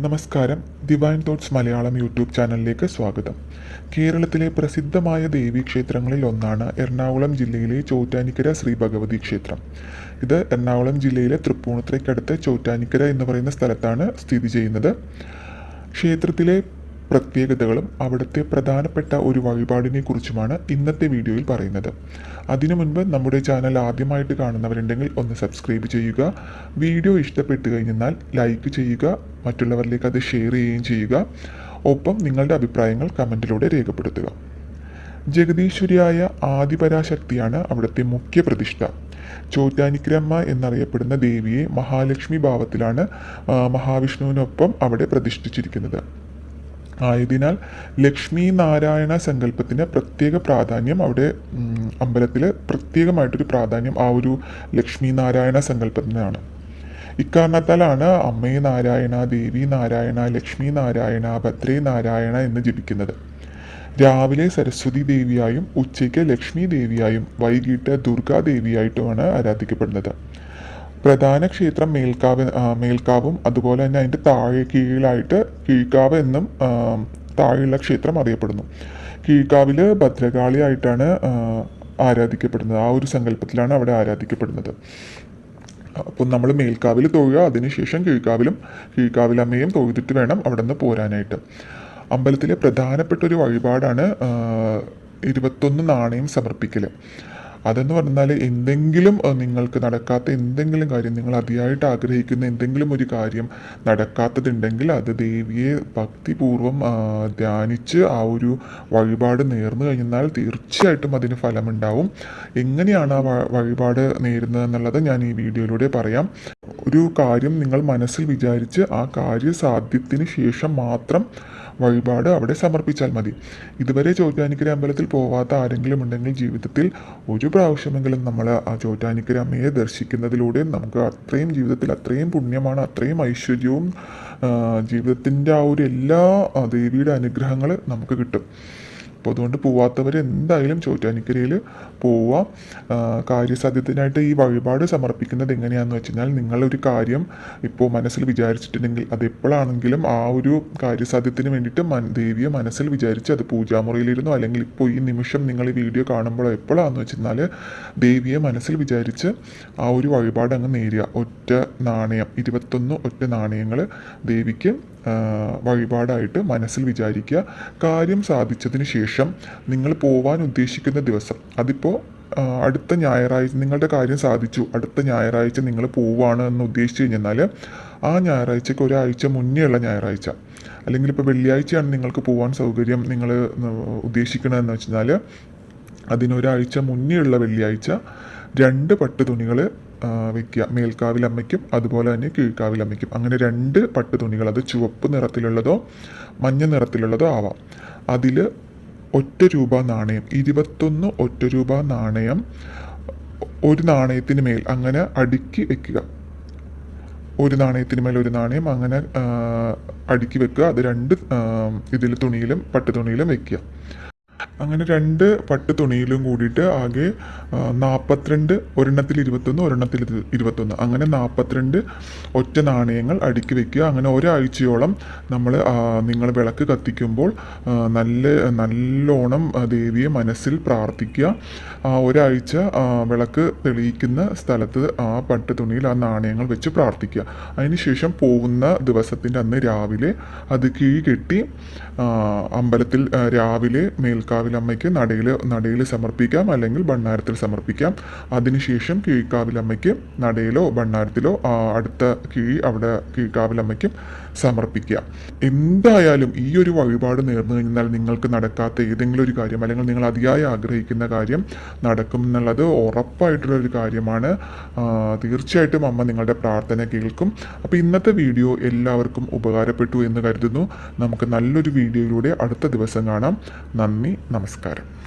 നമസ്കാരം. Divine thoughts Malayalam YouTube ചാനലിലേക്ക് സ്വാഗതം. കേരളത്തിലെ പ്രസിദ്ധമായ ദേവീക്ഷേത്രങ്ങളിൽ ഒന്നാണ് എറണാകുളം ജില്ലയിലെ ചോറ്റാനിക്കര ശ്രീ ഭഗവതി ക്ഷേത്രം. ഇത് എറണാകുളം ജില്ലയിലെ തൃപ്പൂണിത്തുറയ്ക്കടുത്ത് ചോറ്റാനിക്കര എന്ന് പറയുന്ന സ്ഥലത്താണ് സ്ഥിതി ചെയ്യുന്നത്. ക്ഷേത്രത്തിലെ പ്രത്യേകതകളും അവിടുത്തെ പ്രധാനപ്പെട്ട ഒരു വഴിപാടിനെ കുറിച്ചുമാണ് ഇന്നത്തെ വീഡിയോയിൽ പറയുന്നത്. അതിനു മുൻപ് നമ്മുടെ ചാനൽ ആദ്യമായിട്ട് കാണുന്നവരുണ്ടെങ്കിൽ ഒന്ന് സബ്സ്ക്രൈബ് ചെയ്യുക. വീഡിയോ ഇഷ്ടപ്പെട്ടു കഴിഞ്ഞാൽ ലൈക്ക് ചെയ്യുക. മറ്റുള്ളവരിലേക്ക് അത് ഷെയർ ചെയ്യുകയും ചെയ്യുക. ഒപ്പം നിങ്ങളുടെ അഭിപ്രായങ്ങൾ കമന്റിലൂടെ രേഖപ്പെടുത്തുക. ജഗദീശ്വരിയായ ആദിപരാശക്തിയാണ് അവിടുത്തെ മുഖ്യ പ്രതിഷ്ഠ. ചോറ്റാനിക്രമ്മ എന്നറിയപ്പെടുന്ന ദേവിയെ മഹാലക്ഷ്മി ഭാവത്തിലാണ് മഹാവിഷ്ണുവിനൊപ്പം അവിടെ പ്രതിഷ്ഠിച്ചിരിക്കുന്നത്. ആയതിനാൽ ലക്ഷ്മി നാരായണ സങ്കല്പത്തിന് പ്രത്യേക പ്രാധാന്യം അവിടെ അമ്പലത്തിൽ പ്രത്യേകമായിട്ടൊരു പ്രാധാന്യം ആ ഒരു ലക്ഷ്മി നാരായണ സങ്കല്പത്തിനാണ്. ഇക്കാരണത്താലാണ് അമ്മേ നാരായണ ദേവി നാരായണ ലക്ഷ്മി നാരായണ ഭദ്രേ നാരായണ എന്ന് ജപിക്കുന്നത്. രാവിലെ സരസ്വതി ദേവിയായും ഉച്ചയ്ക്ക് ലക്ഷ്മി ദേവിയായും വൈകിട്ട് ദുർഗാദേവിയായിട്ടുമാണ് ആരാധിക്കപ്പെടുന്നത്. പ്രധാന ക്ഷേത്രം മേൽക്കാവ് മേൽക്കാവും. അതുപോലെ തന്നെ അതിന്റെ താഴെ കീഴിലായിട്ട് കീഴ്ക്കാവ് എന്നും താഴെയുള്ള ക്ഷേത്രം അറിയപ്പെടുന്നു. കീഴ്ക്കാവിൽ ഭദ്രകാളിയായിട്ടാണ് ആരാധിക്കപ്പെടുന്നത്. ആ ഒരു സങ്കല്പത്തിലാണ് അവിടെ ആരാധിക്കപ്പെടുന്നത്. അപ്പം നമ്മൾ മേൽക്കാവിൽ തൊഴുക അതിനുശേഷം കീഴ്ക്കാവിലും കീഴ്ക്കാവിലമ്മയും തൊഴുതിട്ട് വേണം അവിടെ നിന്ന് പോരാനായിട്ട്. അമ്പലത്തിലെ പ്രധാനപ്പെട്ട ഒരു വഴിപാടാണ് ഇരുപത്തൊന്ന് നാണയം സമർപ്പിക്കൽ അതെന്ന് പറഞ്ഞാൽ എന്തെങ്കിലും നിങ്ങൾക്ക് നടക്കാത്ത എന്തെങ്കിലും കാര്യം നിങ്ങൾ അതിയായിട്ട് ആഗ്രഹിക്കുന്ന എന്തെങ്കിലും ഒരു കാര്യം നടക്കാത്തതുണ്ടെങ്കിൽ അത് ദേവിയെ ഭക്തിപൂർവം ധ്യാനിച്ച് ആ ഒരു വഴിപാട് നേർന്നു കഴിഞ്ഞാൽ തീർച്ചയായിട്ടും അതിന് ഫലമുണ്ടാവും. എങ്ങനെയാണ് ആ വഴിപാട് നേരുന്നത് എന്നുള്ളത് ഞാൻ ഈ വീഡിയോയിലൂടെ പറയാം. ഒരു കാര്യം നിങ്ങൾ മനസ്സിൽ വിചാരിച്ച് ആ കാര്യസാധ്യത്തിന് ശേഷം മാത്രം വഴിപാട് അവിടെ സമർപ്പിച്ചാൽ മതി. ഇതുവരെ ചോറ്റാനിക്കര അമ്പലത്തിൽ പോവാത്ത ആരെങ്കിലും ഉണ്ടെങ്കിൽ ജീവിതത്തിൽ ഒരു പ്രാവശ്യമെങ്കിലും നമ്മൾ ആ ചോറ്റാനിക്കര അമ്മയെ ദർശിക്കുന്നതിലൂടെ നമുക്ക് അത്രയും ജീവിതത്തിൽ അത്രയും പുണ്യമാണ് അത്രയും ഐശ്വര്യവും ജീവിതത്തിന്റെ ആ ഒരു എല്ലാ ദേവിയുടെ അനുഗ്രഹങ്ങൾ നമുക്ക് കിട്ടും. അപ്പോൾ അതുകൊണ്ട് പോവാത്തവർ എന്തായാലും ചോറ്റാനിക്കരയിൽ പോവുക കാര്യസാധ്യത്തിനായിട്ട് ഈ വഴിപാട് സമർപ്പിക്കുന്നത് എങ്ങനെയാണെന്ന് വെച്ച് കഴിഞ്ഞാൽ നിങ്ങളൊരു കാര്യം ഇപ്പോൾ മനസ്സിൽ വിചാരിച്ചിട്ടുണ്ടെങ്കിൽ അത് എപ്പോഴാണെങ്കിലും ആ ഒരു കാര്യസാധ്യത്തിന് വേണ്ടിയിട്ട് മൻ ദേവിയെ മനസ്സിൽ വിചാരിച്ച് അത് പൂജാമുറിയിലിരുന്നോ അല്ലെങ്കിൽ ഇപ്പോൾ ഈ നിമിഷം നിങ്ങൾ ഈ വീഡിയോ കാണുമ്പോഴോ എപ്പോഴാണെന്ന് വെച്ച് കഴിഞ്ഞാൽ ദേവിയെ മനസ്സിൽ വിചാരിച്ച് ആ ഒരു വഴിപാട് അങ്ങ് നേരിയ. ഒറ്റ നാണയം ഇരുപത്തൊന്ന് ഒറ്റ നാണയങ്ങൾ ദേവിക്ക് വഴിപാടായിട്ട് മനസ്സിൽ വിചാരിക്കുക. കാര്യം സാധിച്ചതിന് ശേഷം നിങ്ങൾ പോവാൻ ഉദ്ദേശിക്കുന്ന ദിവസം അതിപ്പോൾ അടുത്ത ഞായറാഴ്ച നിങ്ങളുടെ കാര്യം സാധിച്ചു അടുത്ത ഞായറാഴ്ച നിങ്ങൾ പോവുകയാണ് എന്ന് ഉദ്ദേശിച്ചു കഴിഞ്ഞാൽ ആ ഞായറാഴ്ചക്ക് ഒരാഴ്ച മുന്നേ ഉള്ള ഞായറാഴ്ച. അല്ലെങ്കിൽ ഇപ്പോൾ വെള്ളിയാഴ്ചയാണ് നിങ്ങൾക്ക് പോകാൻ സൗകര്യം നിങ്ങൾ ഉദ്ദേശിക്കണമെന്ന് വെച്ചാൽ അതിനൊരാഴ്ച മുന്നേ ഉള്ള വെള്ളിയാഴ്ച രണ്ട് പട്ട് തുണികൾ വെക്കുക. മേൽക്കാവിലമ്മയ്ക്കും അതുപോലെ തന്നെ കീഴ്ക്കാവിലമ്മയ്ക്കും അങ്ങനെ രണ്ട് പട്ട് തുണികൾ അത് ചുവപ്പ് നിറത്തിലുള്ളതോ മഞ്ഞ നിറത്തിലുള്ളതോ ആവാം. അതിൽ ഒറ്റ രൂപ നാണയം ഇരുപത്തൊന്ന് ഒറ്റ രൂപ നാണയം ഒരു നാണയത്തിന് മേൽ അങ്ങനെ അടുക്കി വെക്കുക. ഒരു നാണയത്തിന് മേൽ ഒരു നാണയം അങ്ങനെ അടുക്കി വെക്കുക. അത് രണ്ട് ഇതിൽ തുണിയിലും പട്ട് തുണിയിലും വെക്കുക. അങ്ങനെ രണ്ട് പട്ട് തുണിയിലും കൂടിയിട്ട് ആകെ നാൽപ്പത്തിരണ്ട് ഒരെണ്ണത്തിൽ ഇരുപത്തൊന്ന് ഒരെണ്ണത്തിൽ ഇരു- ഇരുപത്തൊന്ന്. അങ്ങനെ നാൽപ്പത്തിരണ്ട് ഒറ്റ നാണയങ്ങൾ അടുക്കി വെക്കുക. അങ്ങനെ ഒരാഴ്ചയോളം നമ്മൾ നിങ്ങൾ വിളക്ക് കത്തിക്കുമ്പോൾ നല്ല നല്ലോണം ദേവിയെ മനസ്സിൽ പ്രാർത്ഥിക്കുക. ഒരാഴ്ച വിളക്ക് തെളിയിക്കുന്ന സ്ഥലത്ത് ആ പട്ട് തുണിയിൽ ആ നാണയങ്ങൾ വെച്ച് പ്രാർത്ഥിക്കുക. അതിനുശേഷം പോകുന്ന ദിവസത്തിന്റെ അന്ന് രാവിലെ അത് കീഴ് കെട്ടി അമ്പലത്തിൽ രാവിലെ രാവിലെ മേൽക്കാവിലമ്മയ്ക്ക് നടയിൽ നടയിൽ സമർപ്പിക്കാം അല്ലെങ്കിൽ ഭണ്ണാരത്തിൽ സമർപ്പിക്കാം. അതിനുശേഷം കീഴ്ക്കാവിലമ്മയ്ക്ക് നടയിലോ ഭണ്ണാരത്തിലോ അടുത്ത കിഴി അവിടെ കീഴ്ക്കാവിലമ്മയ്ക്കും സമർപ്പിക്കുക. എന്തായാലും ഈ ഒരു വഴിപാട് നേർന്നു കഴിഞ്ഞാൽ നിങ്ങൾക്ക് നടക്കാത്ത ഏതെങ്കിലും ഒരു കാര്യം അല്ലെങ്കിൽ നിങ്ങൾ അതിയായി ആഗ്രഹിക്കുന്ന കാര്യം നടക്കും എന്നുള്ളത് ഉറപ്പായിട്ടുള്ള ഒരു കാര്യമാണ്. തീർച്ചയായിട്ടും അമ്മ നിങ്ങളുടെ പ്രാർത്ഥന കേൾക്കും. അപ്പോൾ ഇന്നത്തെ വീഡിയോ എല്ലാവർക്കും ഉപകാരപ്പെട്ടു എന്ന് കരുതുന്നു. നമുക്ക് നല്ലൊരു വീഡിയോയിലൂടെ അടുത്ത ദിവസം കാണാം. നന്ദി നമസ്കാരം.